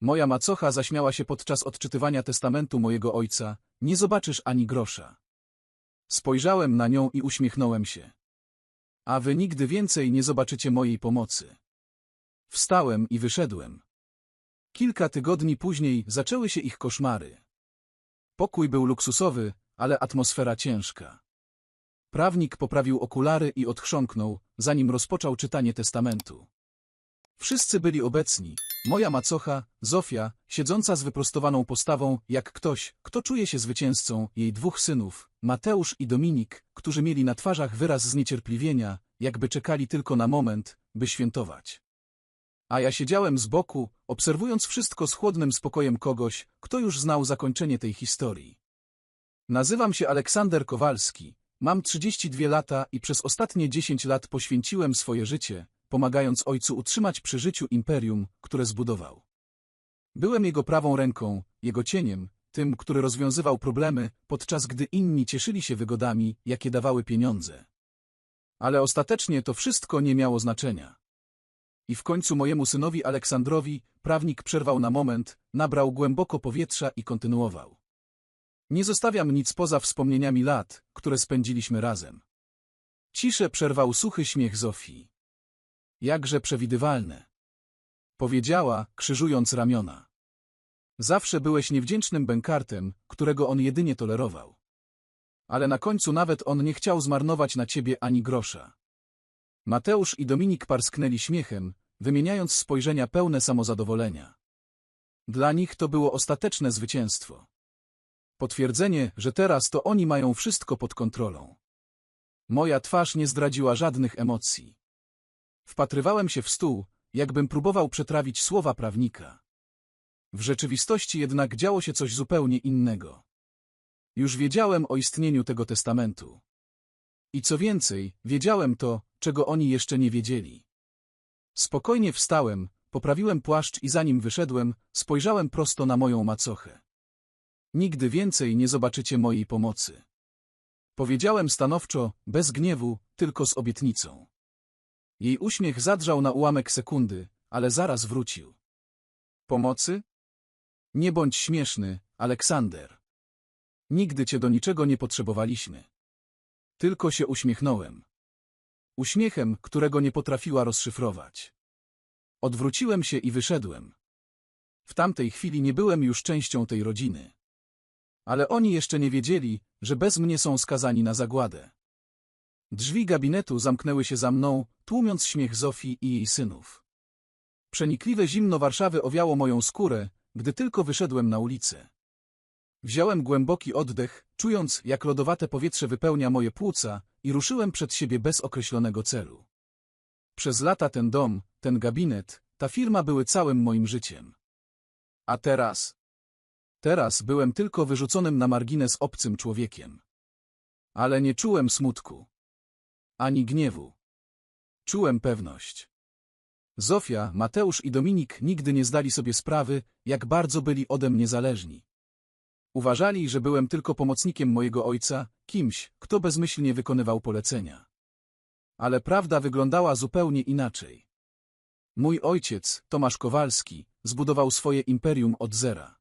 Moja macocha zaśmiała się podczas odczytywania testamentu mojego ojca, nie zobaczysz ani grosza. Spojrzałem na nią i uśmiechnąłem się. A wy nigdy więcej nie zobaczycie mojej pomocy. Wstałem i wyszedłem. Kilka tygodni później zaczęły się ich koszmary. Pokój był luksusowy, ale atmosfera ciężka. Prawnik poprawił okulary i odchrząknął, zanim rozpoczął czytanie testamentu. Wszyscy byli obecni. Moja macocha, Zofia, siedząca z wyprostowaną postawą, jak ktoś, kto czuje się zwycięzcą, jej dwóch synów, Mateusz i Dominik, którzy mieli na twarzach wyraz zniecierpliwienia, jakby czekali tylko na moment, by świętować. A ja siedziałem z boku, obserwując wszystko z chłodnym spokojem kogoś, kto już znał zakończenie tej historii. Nazywam się Aleksander Kowalski, mam 32 lata i przez ostatnie 10 lat poświęciłem swoje życie, pomagając ojcu utrzymać przy życiu imperium, które zbudował. Byłem jego prawą ręką, jego cieniem, tym, który rozwiązywał problemy, podczas gdy inni cieszyli się wygodami, jakie dawały pieniądze. Ale ostatecznie to wszystko nie miało znaczenia. I w końcu mojemu synowi Aleksandrowi prawnik przerwał na moment, nabrał głęboko powietrza i kontynuował. Nie zostawiam nic poza wspomnieniami lat, które spędziliśmy razem. Ciszę przerwał suchy śmiech Zofii. Jakże przewidywalne. Powiedziała, krzyżując ramiona. Zawsze byłeś niewdzięcznym bękartem, którego on jedynie tolerował. Ale na końcu nawet on nie chciał zmarnować na ciebie ani grosza. Mateusz i Dominik parsknęli śmiechem, wymieniając spojrzenia pełne samozadowolenia. Dla nich to było ostateczne zwycięstwo. Potwierdzenie, że teraz to oni mają wszystko pod kontrolą. Moja twarz nie zdradziła żadnych emocji. Wpatrywałem się w stół, jakbym próbował przetrawić słowa prawnika. W rzeczywistości jednak działo się coś zupełnie innego. Już wiedziałem o istnieniu tego testamentu. I co więcej, wiedziałem to, czego oni jeszcze nie wiedzieli. Spokojnie wstałem, poprawiłem płaszcz i zanim wyszedłem, spojrzałem prosto na moją macochę. Nigdy więcej nie zobaczycie mojej pomocy. Powiedziałem stanowczo, bez gniewu, tylko z obietnicą. Jej uśmiech zadrżał na ułamek sekundy, ale zaraz wrócił. Pomocy? Nie bądź śmieszny, Aleksander. Nigdy cię do niczego nie potrzebowaliśmy. Tylko się uśmiechnąłem. Uśmiechem, którego nie potrafiła rozszyfrować. Odwróciłem się i wyszedłem. W tamtej chwili nie byłem już częścią tej rodziny. Ale oni jeszcze nie wiedzieli, że bez mnie są skazani na zagładę. Drzwi gabinetu zamknęły się za mną, tłumiąc śmiech Zofii i jej synów. Przenikliwe zimno Warszawy owiało moją skórę, gdy tylko wyszedłem na ulicę. Wziąłem głęboki oddech, czując, jak lodowate powietrze wypełnia moje płuca i ruszyłem przed siebie bez określonego celu. Przez lata ten dom, ten gabinet, ta firma były całym moim życiem. A teraz? Teraz byłem tylko wyrzuconym na margines obcym człowiekiem. Ale nie czułem smutku. Ani gniewu. Czułem pewność. Zofia, Mateusz i Dominik nigdy nie zdali sobie sprawy, jak bardzo byli ode mnie zależni. Uważali, że byłem tylko pomocnikiem mojego ojca, kimś, kto bezmyślnie wykonywał polecenia. Ale prawda wyglądała zupełnie inaczej. Mój ojciec, Tomasz Kowalski, zbudował swoje imperium od zera.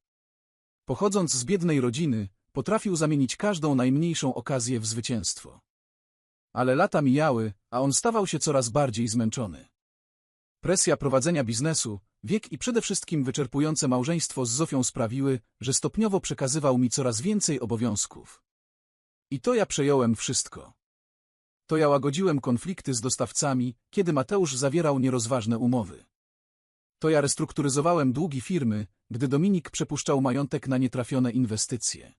Pochodząc z biednej rodziny, potrafił zamienić każdą najmniejszą okazję w zwycięstwo. Ale lata mijały, a on stawał się coraz bardziej zmęczony. Presja prowadzenia biznesu, wiek i przede wszystkim wyczerpujące małżeństwo z Zofią sprawiły, że stopniowo przekazywał mi coraz więcej obowiązków. I to ja przejąłem wszystko. To ja łagodziłem konflikty z dostawcami, kiedy Mateusz zawierał nierozważne umowy. To ja restrukturyzowałem długi firmy, gdy Dominik przepuszczał majątek na nietrafione inwestycje.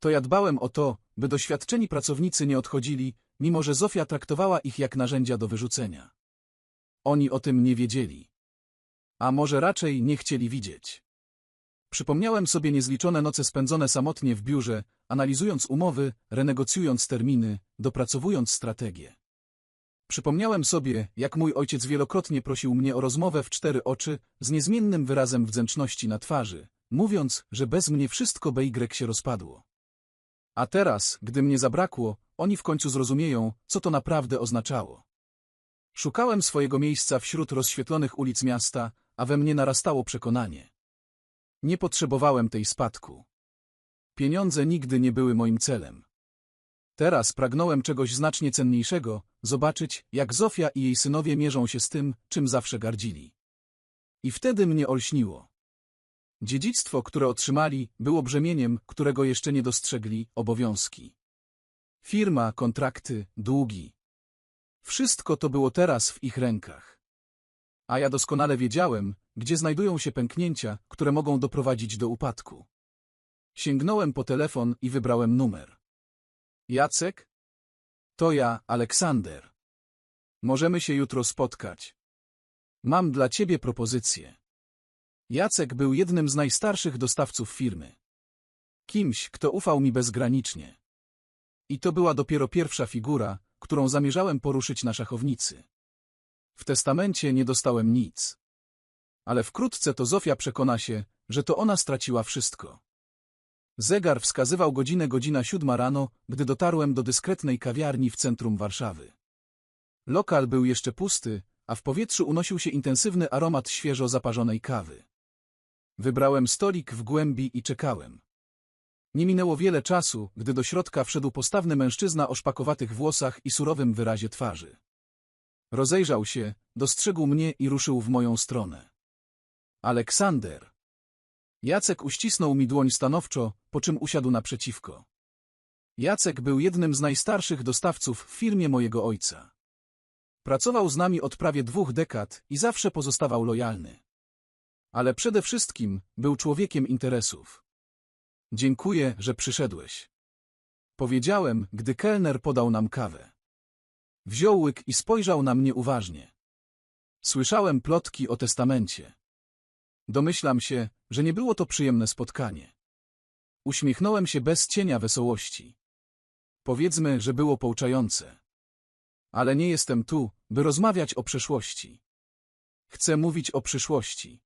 To ja dbałem o to, by doświadczeni pracownicy nie odchodzili, mimo że Zofia traktowała ich jak narzędzia do wyrzucenia. Oni o tym nie wiedzieli. A może raczej nie chcieli widzieć. Przypomniałem sobie niezliczone noce spędzone samotnie w biurze, analizując umowy, renegocjując terminy, dopracowując strategię. Przypomniałem sobie, jak mój ojciec wielokrotnie prosił mnie o rozmowę w cztery oczy, z niezmiennym wyrazem wdzięczności na twarzy, mówiąc, że bez mnie wszystko BY się rozpadło. A teraz, gdy mnie zabrakło, oni w końcu zrozumieją, co to naprawdę oznaczało. Szukałem swojego miejsca wśród rozświetlonych ulic miasta, a we mnie narastało przekonanie. Nie potrzebowałem tej spadku. Pieniądze nigdy nie były moim celem. Teraz pragnąłem czegoś znacznie cenniejszego, zobaczyć, jak Zofia i jej synowie mierzą się z tym, czym zawsze gardzili. I wtedy mnie olśniło. Dziedzictwo, które otrzymali, było brzemieniem, którego jeszcze nie dostrzegli, obowiązki. Firma, kontrakty, długi. Wszystko to było teraz w ich rękach. A ja doskonale wiedziałem, gdzie znajdują się pęknięcia, które mogą doprowadzić do upadku. Sięgnąłem po telefon i wybrałem numer. Jacek? To ja, Aleksander. Możemy się jutro spotkać. Mam dla ciebie propozycję. Jacek był jednym z najstarszych dostawców firmy. Kimś, kto ufał mi bezgranicznie. I to była dopiero pierwsza figura, którą zamierzałem poruszyć na szachownicy. W testamencie nie dostałem nic. Ale wkrótce to Zofia przekona się, że to ona straciła wszystko. Zegar wskazywał godzinę godzina siódma rano, gdy dotarłem do dyskretnej kawiarni w centrum Warszawy. Lokal był jeszcze pusty, a w powietrzu unosił się intensywny aromat świeżo zaparzonej kawy. Wybrałem stolik w głębi i czekałem. Nie minęło wiele czasu, gdy do środka wszedł postawny mężczyzna o szpakowatych włosach i surowym wyrazie twarzy. Rozejrzał się, dostrzegł mnie i ruszył w moją stronę. Aleksander. Jacek uścisnął mi dłoń stanowczo, po czym usiadł naprzeciwko. Jacek był jednym z najstarszych dostawców w firmie mojego ojca. Pracował z nami od prawie dwóch dekad i zawsze pozostawał lojalny. Ale przede wszystkim był człowiekiem interesów. Dziękuję, że przyszedłeś. Powiedziałem, gdy kelner podał nam kawę. Wziął łyk i spojrzał na mnie uważnie. Słyszałem plotki o testamencie. Domyślam się, że nie było to przyjemne spotkanie. Uśmiechnąłem się bez cienia wesołości. Powiedzmy, że było pouczające. Ale nie jestem tu, by rozmawiać o przeszłości. Chcę mówić o przyszłości.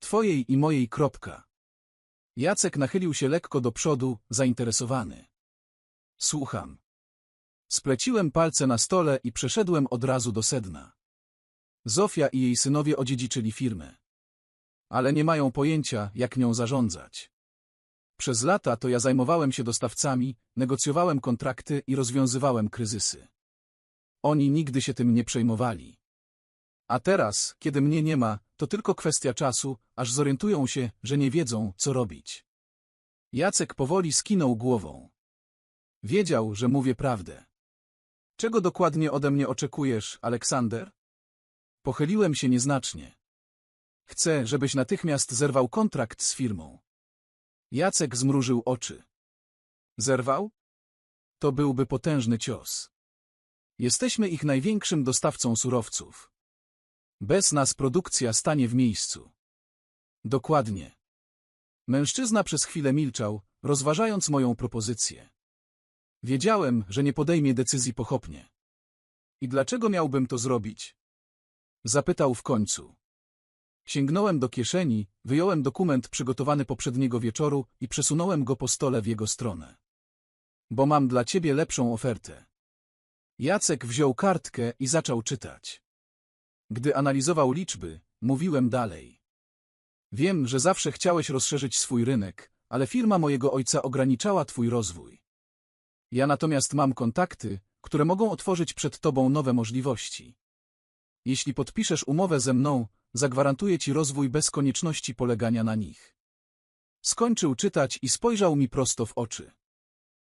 Twojej i mojej kropka. Jacek nachylił się lekko do przodu, zainteresowany. Słucham. Spleciłem palce na stole i przeszedłem od razu do sedna. Zofia i jej synowie odziedziczyli firmę. Ale nie mają pojęcia, jak nią zarządzać. Przez lata to ja zajmowałem się dostawcami, negocjowałem kontrakty i rozwiązywałem kryzysy. Oni nigdy się tym nie przejmowali. A teraz, kiedy mnie nie ma, to tylko kwestia czasu, aż zorientują się, że nie wiedzą, co robić. Jacek powoli skinął głową. Wiedział, że mówię prawdę. Czego dokładnie ode mnie oczekujesz, Aleksander? Pochyliłem się nieznacznie. Chcę, żebyś natychmiast zerwał kontrakt z firmą. Jacek zmrużył oczy. Zerwał? To byłby potężny cios. Jesteśmy ich największym dostawcą surowców. Bez nas produkcja stanie w miejscu. Dokładnie. Mężczyzna przez chwilę milczał, rozważając moją propozycję. Wiedziałem, że nie podejmie decyzji pochopnie. I dlaczego miałbym to zrobić? Zapytał w końcu. Sięgnąłem do kieszeni, wyjąłem dokument przygotowany poprzedniego wieczoru i przesunąłem go po stole w jego stronę. Bo mam dla ciebie lepszą ofertę. Jacek wziął kartkę i zaczął czytać. Gdy analizował liczby, mówiłem dalej. Wiem, że zawsze chciałeś rozszerzyć swój rynek, ale firma mojego ojca ograniczała twój rozwój. Ja natomiast mam kontakty, które mogą otworzyć przed tobą nowe możliwości. Jeśli podpiszesz umowę ze mną, zagwarantuję ci rozwój bez konieczności polegania na nich. Skończył czytać i spojrzał mi prosto w oczy.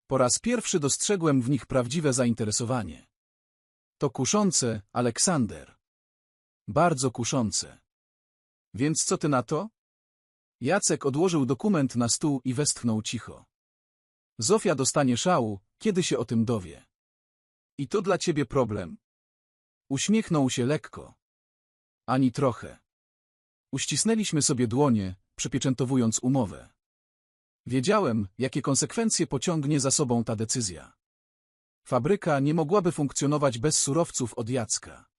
Po raz pierwszy dostrzegłem w nich prawdziwe zainteresowanie. To kuszące, Aleksander. Bardzo kuszące. Więc co ty na to? Jacek odłożył dokument na stół i westchnął cicho. Zofia dostanie szału, kiedy się o tym dowie. I to dla ciebie problem. Uśmiechnął się lekko. Ani trochę. Uścisnęliśmy sobie dłonie, przypieczętowując umowę. Wiedziałem, jakie konsekwencje pociągnie za sobą ta decyzja. Fabryka nie mogłaby funkcjonować bez surowców od Jacka.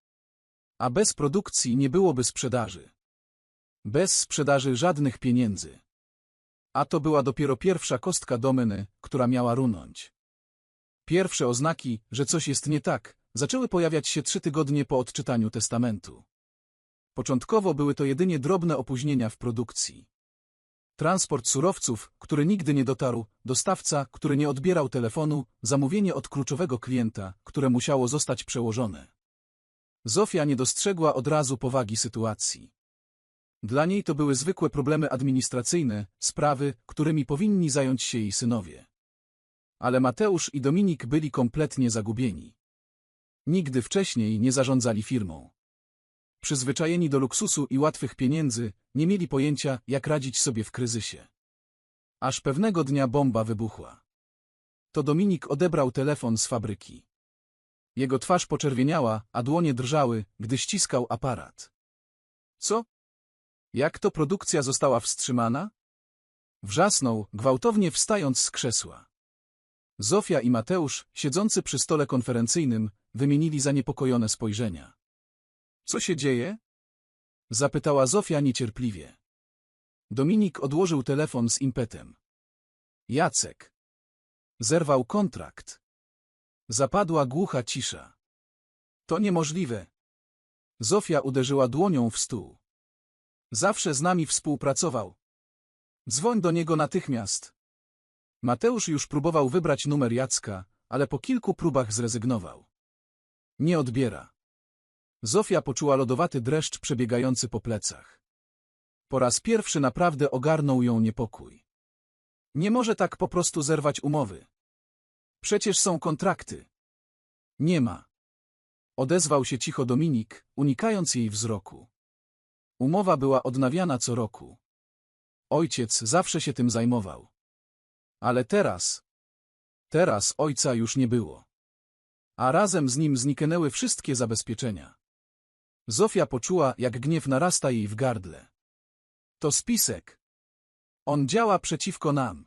A bez produkcji nie byłoby sprzedaży. Bez sprzedaży żadnych pieniędzy. A to była dopiero pierwsza kostka domeny, która miała runąć. Pierwsze oznaki, że coś jest nie tak, zaczęły pojawiać się trzy tygodnie po odczytaniu testamentu. Początkowo były to jedynie drobne opóźnienia w produkcji. Transport surowców, który nigdy nie dotarł, dostawca, który nie odbierał telefonu, zamówienie od kluczowego klienta, które musiało zostać przełożone. Zofia nie dostrzegła od razu powagi sytuacji. Dla niej to były zwykłe problemy administracyjne, sprawy, którymi powinni zająć się jej synowie. Ale Mateusz i Dominik byli kompletnie zagubieni. Nigdy wcześniej nie zarządzali firmą. Przyzwyczajeni do luksusu i łatwych pieniędzy, nie mieli pojęcia, jak radzić sobie w kryzysie. Aż pewnego dnia bomba wybuchła. To Dominik odebrał telefon z fabryki. Jego twarz poczerwieniała, a dłonie drżały, gdy ściskał aparat. Co? Jak to produkcja została wstrzymana? Wrzasnął, gwałtownie wstając z krzesła. Zofia i Mateusz, siedzący przy stole konferencyjnym, wymienili zaniepokojone spojrzenia. Co się dzieje? Zapytała Zofia niecierpliwie. Dominik odłożył telefon z impetem. Jacek. Zerwał kontrakt. Zapadła głucha cisza. To niemożliwe. Zofia uderzyła dłonią w stół. Zawsze z nami współpracował. Dzwoń do niego natychmiast. Mateusz już próbował wybrać numer Jacka, ale po kilku próbach zrezygnował. Nie odbiera. Zofia poczuła lodowaty dreszcz przebiegający po plecach. Po raz pierwszy naprawdę ogarnął ją niepokój. Nie może tak po prostu zerwać umowy. Przecież są kontrakty. Nie ma. Odezwał się cicho Dominik, unikając jej wzroku. Umowa była odnawiana co roku. Ojciec zawsze się tym zajmował. Ale teraz... Teraz ojca już nie było. A razem z nim zniknęły wszystkie zabezpieczenia. Zofia poczuła, jak gniew narasta jej w gardle. To spisek. On działa przeciwko nam.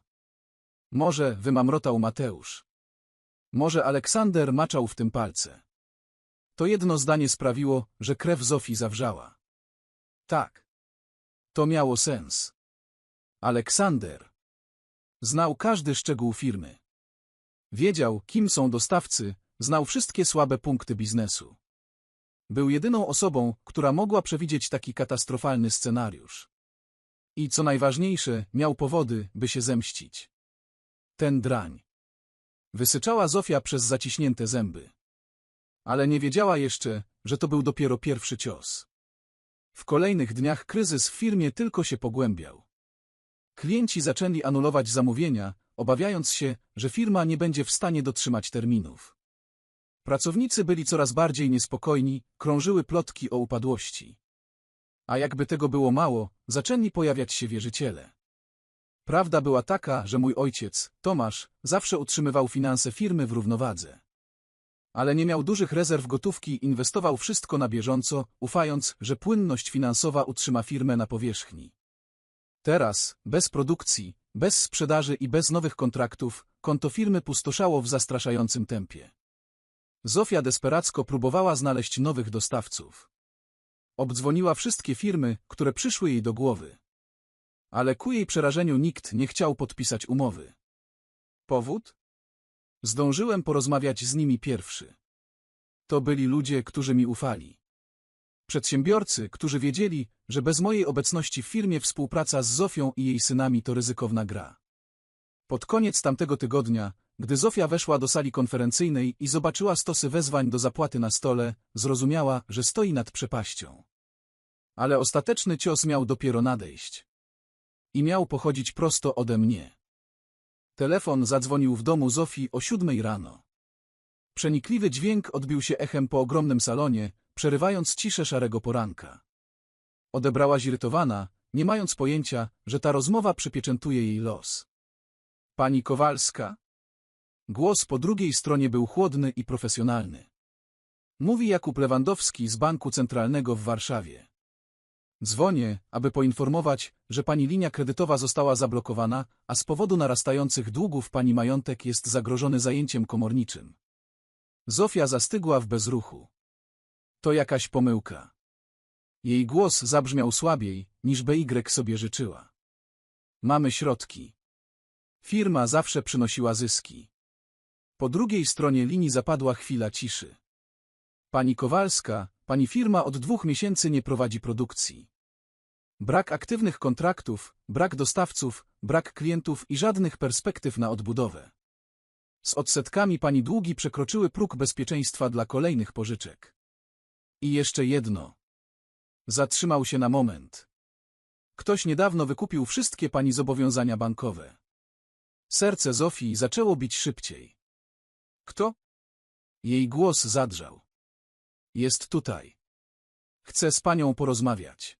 Może wymamrotał Mateusz. Może Aleksander maczał w tym palce. To jedno zdanie sprawiło, że krew Zofii zawrzała. Tak. To miało sens. Aleksander. Znał każdy szczegół firmy. Wiedział, kim są dostawcy, znał wszystkie słabe punkty biznesu. Był jedyną osobą, która mogła przewidzieć taki katastrofalny scenariusz. I co najważniejsze, miał powody, by się zemścić. Ten drań. Wysyczała Zofia przez zaciśnięte zęby. Ale nie wiedziała jeszcze, że to był dopiero pierwszy cios. W kolejnych dniach kryzys w firmie tylko się pogłębiał. Klienci zaczęli anulować zamówienia, obawiając się, że firma nie będzie w stanie dotrzymać terminów. Pracownicy byli coraz bardziej niespokojni, krążyły plotki o upadłości. A jakby tego było mało, zaczęli pojawiać się wierzyciele. Prawda była taka, że mój ojciec, Tomasz, zawsze utrzymywał finanse firmy w równowadze. Ale nie miał dużych rezerw gotówki inwestował wszystko na bieżąco, ufając, że płynność finansowa utrzyma firmę na powierzchni. Teraz, bez produkcji, bez sprzedaży i bez nowych kontraktów, konto firmy pustoszało w zastraszającym tempie. Zofia desperacko próbowała znaleźć nowych dostawców. Obdzwoniła wszystkie firmy, które przyszły jej do głowy. Ale ku jej przerażeniu nikt nie chciał podpisać umowy. Powód? Zdążyłem porozmawiać z nimi pierwszy. To byli ludzie, którzy mi ufali. Przedsiębiorcy, którzy wiedzieli, że bez mojej obecności w firmie współpraca z Zofią i jej synami to ryzykowna gra. Pod koniec tamtego tygodnia, gdy Zofia weszła do sali konferencyjnej i zobaczyła stosy wezwań do zapłaty na stole, zrozumiała, że stoi nad przepaścią. Ale ostateczny cios miał dopiero nadejść. I miał pochodzić prosto ode mnie. Telefon zadzwonił w domu Zofii o siódmej rano. Przenikliwy dźwięk odbił się echem po ogromnym salonie, przerywając ciszę szarego poranka. Odebrała zirytowana, nie mając pojęcia, że ta rozmowa przypieczętuje jej los. Pani Kowalska? Głos po drugiej stronie był chłodny i profesjonalny. Mówi Jakub Lewandowski z Banku Centralnego w Warszawie. Dzwonię, aby poinformować, że pani linia kredytowa została zablokowana, a z powodu narastających długów pani majątek jest zagrożony zajęciem komorniczym. Zofia zastygła w bezruchu. To jakaś pomyłka. Jej głos zabrzmiał słabiej, niż BY sobie życzyła. Mamy środki. Firma zawsze przynosiła zyski. Po drugiej stronie linii zapadła chwila ciszy. Pani Kowalska, pani firma od dwóch miesięcy nie prowadzi produkcji. Brak aktywnych kontraktów, brak dostawców, brak klientów i żadnych perspektyw na odbudowę. Z odsetkami pani długi przekroczyły próg bezpieczeństwa dla kolejnych pożyczek. I jeszcze jedno. Zatrzymał się na moment. Ktoś niedawno wykupił wszystkie pani zobowiązania bankowe. Serce Zofii zaczęło bić szybciej. Kto? Jej głos zadrżał. Jest tutaj. Chcę z panią porozmawiać.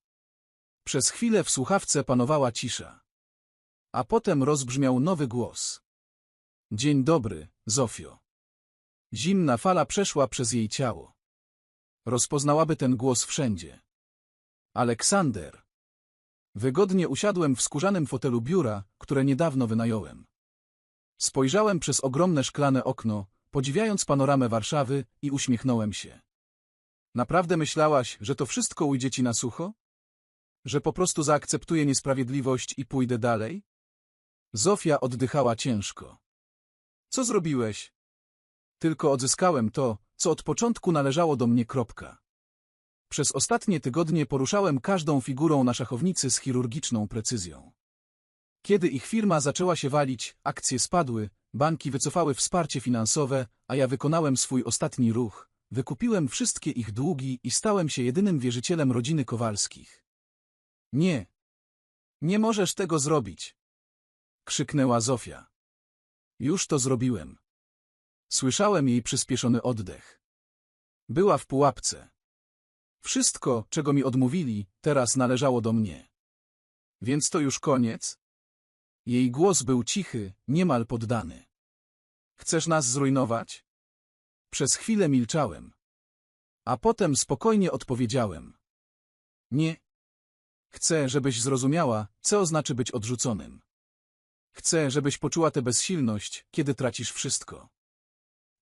Przez chwilę w słuchawce panowała cisza. A potem rozbrzmiał nowy głos. Dzień dobry, Zofio. Zimna fala przeszła przez jej ciało. Rozpoznałaby ten głos wszędzie. Aleksander. Wygodnie usiadłem w skórzanym fotelu biura, które niedawno wynająłem. Spojrzałem przez ogromne szklane okno, podziwiając panoramę Warszawy i uśmiechnąłem się. Naprawdę myślałaś, że to wszystko ujdzie ci na sucho? Że po prostu zaakceptuję niesprawiedliwość i pójdę dalej? Zofia oddychała ciężko. Co zrobiłeś? Tylko odzyskałem to, co od początku należało do mnie kropka. Przez ostatnie tygodnie poruszałem każdą figurą na szachownicy z chirurgiczną precyzją. Kiedy ich firma zaczęła się walić, akcje spadły, banki wycofały wsparcie finansowe, a ja wykonałem swój ostatni ruch. Wykupiłem wszystkie ich długi i stałem się jedynym wierzycielem rodziny Kowalskich. Nie. Nie możesz tego zrobić. Krzyknęła Zofia. Już to zrobiłem. Słyszałem jej przyspieszony oddech. Była w pułapce. Wszystko, czego mi odmówili, teraz należało do mnie. Więc to już koniec? Jej głos był cichy, niemal poddany. Chcesz nas zrujnować? Przez chwilę milczałem. A potem spokojnie odpowiedziałem. Nie. Chcę, żebyś zrozumiała, co znaczy być odrzuconym. Chcę, żebyś poczuła tę bezsilność, kiedy tracisz wszystko.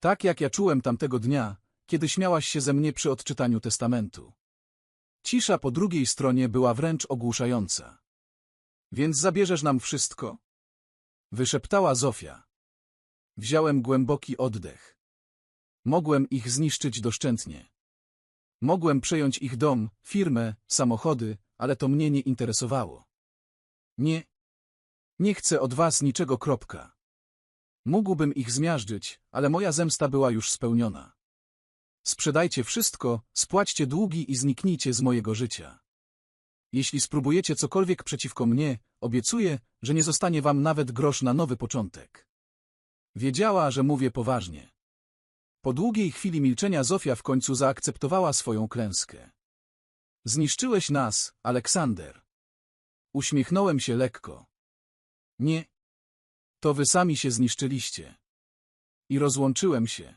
Tak jak ja czułem tamtego dnia, kiedy śmiałaś się ze mnie przy odczytaniu testamentu. Cisza po drugiej stronie była wręcz ogłuszająca. Więc zabierzesz nam wszystko? Wyszeptała Zofia. Wziąłem głęboki oddech. Mogłem ich zniszczyć doszczętnie. Mogłem przejąć ich dom, firmę, samochody, ale to mnie nie interesowało. Nie. Nie chcę od was niczego kropka. Mógłbym ich zmiażdżyć, ale moja zemsta była już spełniona. Sprzedajcie wszystko, spłaćcie długi i zniknijcie z mojego życia. Jeśli spróbujecie cokolwiek przeciwko mnie, obiecuję, że nie zostanie wam nawet grosz na nowy początek. Wiedziała, że mówię poważnie. Po długiej chwili milczenia Zofia w końcu zaakceptowała swoją klęskę. Zniszczyłeś nas, Aleksander. Uśmiechnąłem się lekko. Nie. To wy sami się zniszczyliście. I rozłączyłem się.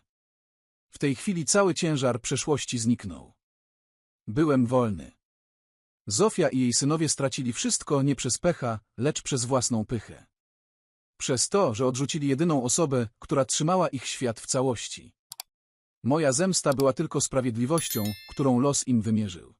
W tej chwili cały ciężar przeszłości zniknął. Byłem wolny. Zofia i jej synowie stracili wszystko nie przez pecha, lecz przez własną pychę. Przez to, że odrzucili jedyną osobę, która trzymała ich świat w całości. Moja zemsta była tylko sprawiedliwością, którą los im wymierzył.